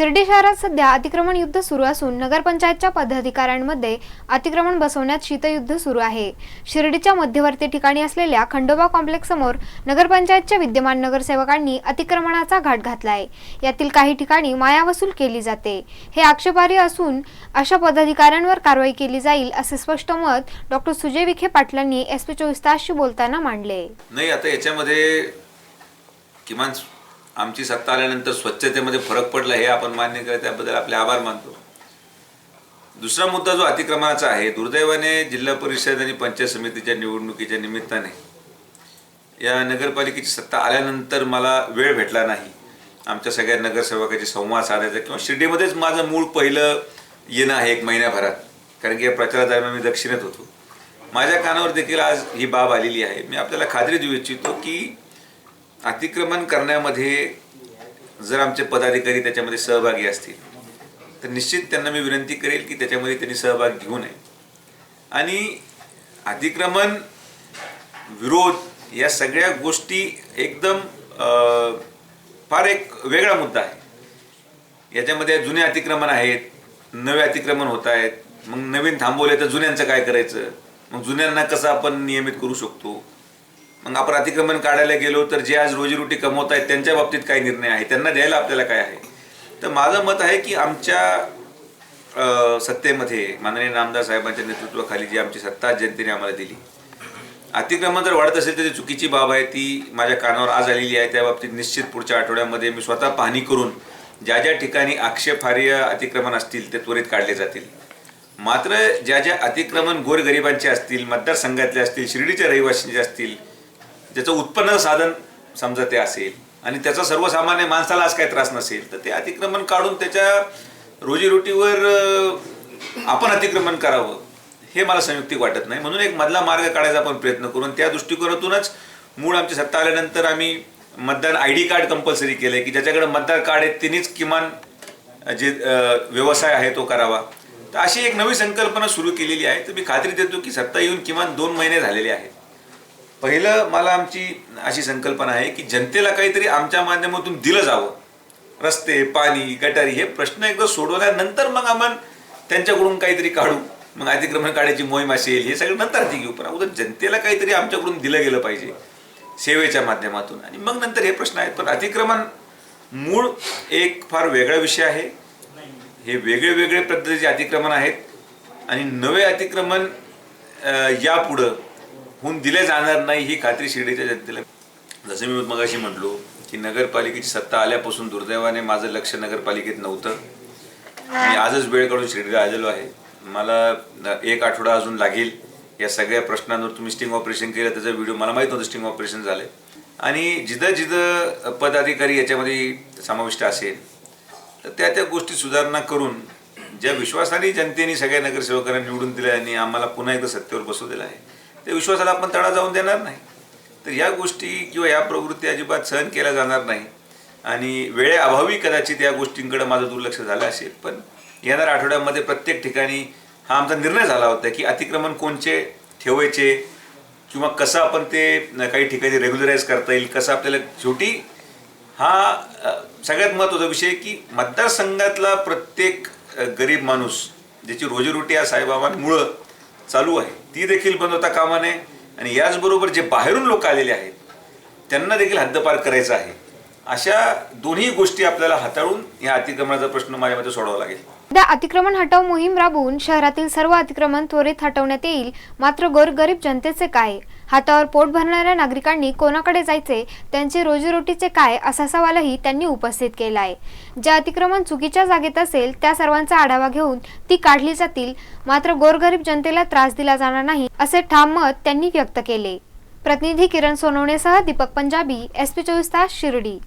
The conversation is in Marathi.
शिर्डी शहरात सध्या अतिक्रमण युद्ध सुरू असून नगरपंचायतच्या पदाधिकाऱ्यांमध्ये अतिक्रमण बसवण्यात शीतयुद्ध सुरू आहे. शिर्डीच्या मध्यवर्ती ठिकाणी असलेल्या खंडोबा कॉम्प्लेक्स समोर नगरपंचायतच्या विद्यमान नगरसेवकांनी अतिक्रमणाचा घाट घातलाय. यातील काही ठिकाणी माया वसूल केली जाते. हे आक्षेपार्ह असून अशा पदाधिकाऱ्यांवर कारवाई केली जाईल असे स्पष्ट मत डॉक्टर सुजय विखे पाटलांनी एस पी चोवीस तासशी बोलताना मांडले. नाही आता याच्यामध्ये किमान आमची सत्ता आल्यानंतर स्वच्छतेमध्ये फरक पडला हे आपण मान्य करत त्याबद्दल आपले आभार मानतो. दुसरा मुद्दा जो अतिक्रमणाचा आहे दुर्दैवाने जिल्हा परिषद आणि पंचायत समितीच्या निवडणुकीच्या निमित्ताने या नगरपालिकेची सत्ता आल्यानंतर मला वेळ भेटला नाही. आमच्या सगळ्या नगरसेवकाशी संवाद साधायचा किंवा शिर्डीमध्येच माझं मूळ पहिलं येणं आहे एक महिन्याभरात. कारण की या प्रचारादरम्यान मी दक्षिणेत होतो. माझ्या कानावर देखील आज ही बाब आलेली आहे. मी आपल्याला खात्री देऊ इच्छितो की अतिक्रमण करण्यामध्ये जर आमचे पदाधिकारी त्याच्यामध्ये सहभागी असतील तर निश्चित त्यांना मी विनंती करेल की त्याच्यामध्ये त्यांनी सहभाग घेऊ नये. आणि अतिक्रमण विरोध या सगळ्या गोष्टी एकदम फार एक वेगळा मुद्दा आहे. याच्यामध्ये जुने अतिक्रमण आहेत नवे अतिक्रमण होत आहेत. मग नवीन थांबवले तर जुन्यांचं काय करायचं? मग जुन्यांना कसं आपण नियमित करू शकतो? आपण अतिक्रमण काढायला गेलो तर जे आज रोजीरोटी कमवत आहेत त्यांच्या बाबतीत काय निर्णय आहे? त्यांना द्यायला आपल्याला काय आहे? तर माझं मत आहे की आमच्या सत्तेमध्ये माननीय नामदार साहेबांच्या नेतृत्वाखाली जी आमची सत्ता जनतेने आम्हाला दिली अतिक्रमण जर वाढत असेल तर ती चुकीची बाब आहे. ती माझ्या कानावर आज आलेली आहे. त्या बाबतीत निश्चित पुढच्या आठवड्यामध्ये मी स्वतः पाहणी करून ज्या ज्या ठिकाणी आक्षेपार्ह अतिक्रमण असतील ते त्वरित काढले जातील. मात्र ज्या ज्या अतिक्रमण गोरगरिबांचे असतील मतदारसंघातले असतील शिर्डीच्या रहिवासींचे असतील ज्याचं उत्पन्न साधन समजा ते असेल आणि त्याचा सर्वसामान्य माणसाला आज काही त्रास नसेल तर ते अतिक्रमण काढून त्याच्या रोजीरोटीवर आपण अतिक्रमण करावं हे मला संयुक्तिक वाटत नाही. म्हणून एक मधला मार्ग काढायचा आपण प्रयत्न करून त्या दृष्टिकोनातूनच मूळ आमची सत्ता आल्यानंतर आम्ही मतदान आय डी कार्ड कंपल्सरी केलंय की ज्याच्याकडे मतदार कार्ड आहे तिनेच किमान जे व्यवसाय आहे तो करावा. तर अशी एक नवी संकल्पना सुरू केलेली आहे. तर मी खात्री देतो की सत्ता येऊन किमान दोन महिने झालेले आहेत. पहिलं मला आमची अशी संकल्पना आहे की जनतेला काहीतरी आमच्या माध्यमातून दिलं जावं. रस्ते पाणी गटारी हे प्रश्न एकदा सोडवल्यानंतर मग आपण त्यांच्याकडून काहीतरी काढू. मग अतिक्रमण काढायची मोहीम असेल हे सगळं नंतर ती घेऊ. पण अगोदर जनतेला काहीतरी आमच्याकडून दिलं गेलं पाहिजे सेवेच्या माध्यमातून. आणि मग नंतर हे प्रश्न आहेत. पण अतिक्रमण मूळ एक फार वेगळा विषय आहे. हे वेगळे वेगळे पद्धतीचे अतिक्रमण आहेत. आणि नवे अतिक्रमण यापुढं होऊन दिले जाणार नाही ही खात्री शिर्डीच्या जनतेला. जसं मी मगाशी म्हटलो की नगरपालिकेची सत्ता आल्यापासून दुर्दैवाने माझं लक्ष नगरपालिकेत नव्हतं. मी आजच वेळ काढून शिर्डीला आलेलो आहे. मला एक आठवडा अजून लागेल. या सगळ्या प्रश्नांवर तुम्ही स्टिंग ऑपरेशन केलं त्याचा व्हिडिओ मला माहीत नव्हतं स्टिंग ऑपरेशन झालं. आणि जिथं जिथं पदाधिकारी याच्यामध्ये समाविष्ट असेल तर त्या त्या गोष्टी सुधारणा करून ज्या विश्वासाने जनतेने सगळ्या नगरसेवकांना निवडून दिल्या आणि आम्हाला पुन्हा एकदा सत्तेवर बसवलेलं आहे त्या विश्वासाला आपण तडा जाऊन देणार नाही. तर या गोष्टी किंवा या प्रवृत्ती अजिबात सहन केल्या जाणार नाही. आणि वेळेअभावी कदाचित या गोष्टींकडे माझं दुर्लक्ष झालं असेल. पण येणाऱ्या आठवड्यामध्ये प्रत्येक ठिकाणी हा आमचा निर्णय झाला होता की अतिक्रमण कोणचे ठेवायचे किंवा कसं आपण ते काही ठिकाणी रेग्युलराईज करता येईल कसं आपल्याला शेवटी हा सगळ्यात महत्त्वाचा विषय की मतदारसंघातला प्रत्येक गरीब माणूस ज्याची रोजीरोटी या साईबाबांमुळं चालू आहे. ती देखील बंद होता कामा नये आणि याचबरोबर जे बाहेरून लोक आलेले आहेत त्यांना देखील हद्दपार करायचं आहे. अशा दोन्ही गोष्टी आपल्याला हाताळून या अतिक्रमणाचा प्रश्न माझ्या मते लागेल. सध्या अतिक्रमण हटाव मोहीम राबवून शहरातील सर्व अतिक्रमण त्वरित हटवण्यात येईल. मात्र गोरगरीब जनतेचे काय? हातावर पोट भरणाऱ्या नागरिकांनी कोणाकडे जायचे? त्यांचे रोजीरोटीचे काय? असा सवालही त्यांनी उपस्थित केला आहे ज्या अतिक्रमण चुकीच्या जागेत असेल त्या सर्वांचा आढावा घेऊन ती काढली जातील. मात्र गोरगरीब जनतेला त्रास दिला जाणार नाही असे ठाम मत त्यांनी व्यक्त केले. प्रतिनिधी किरण सोनवणेसह दीपक पंजाबी एस पी चोवीस तास शिर्डी.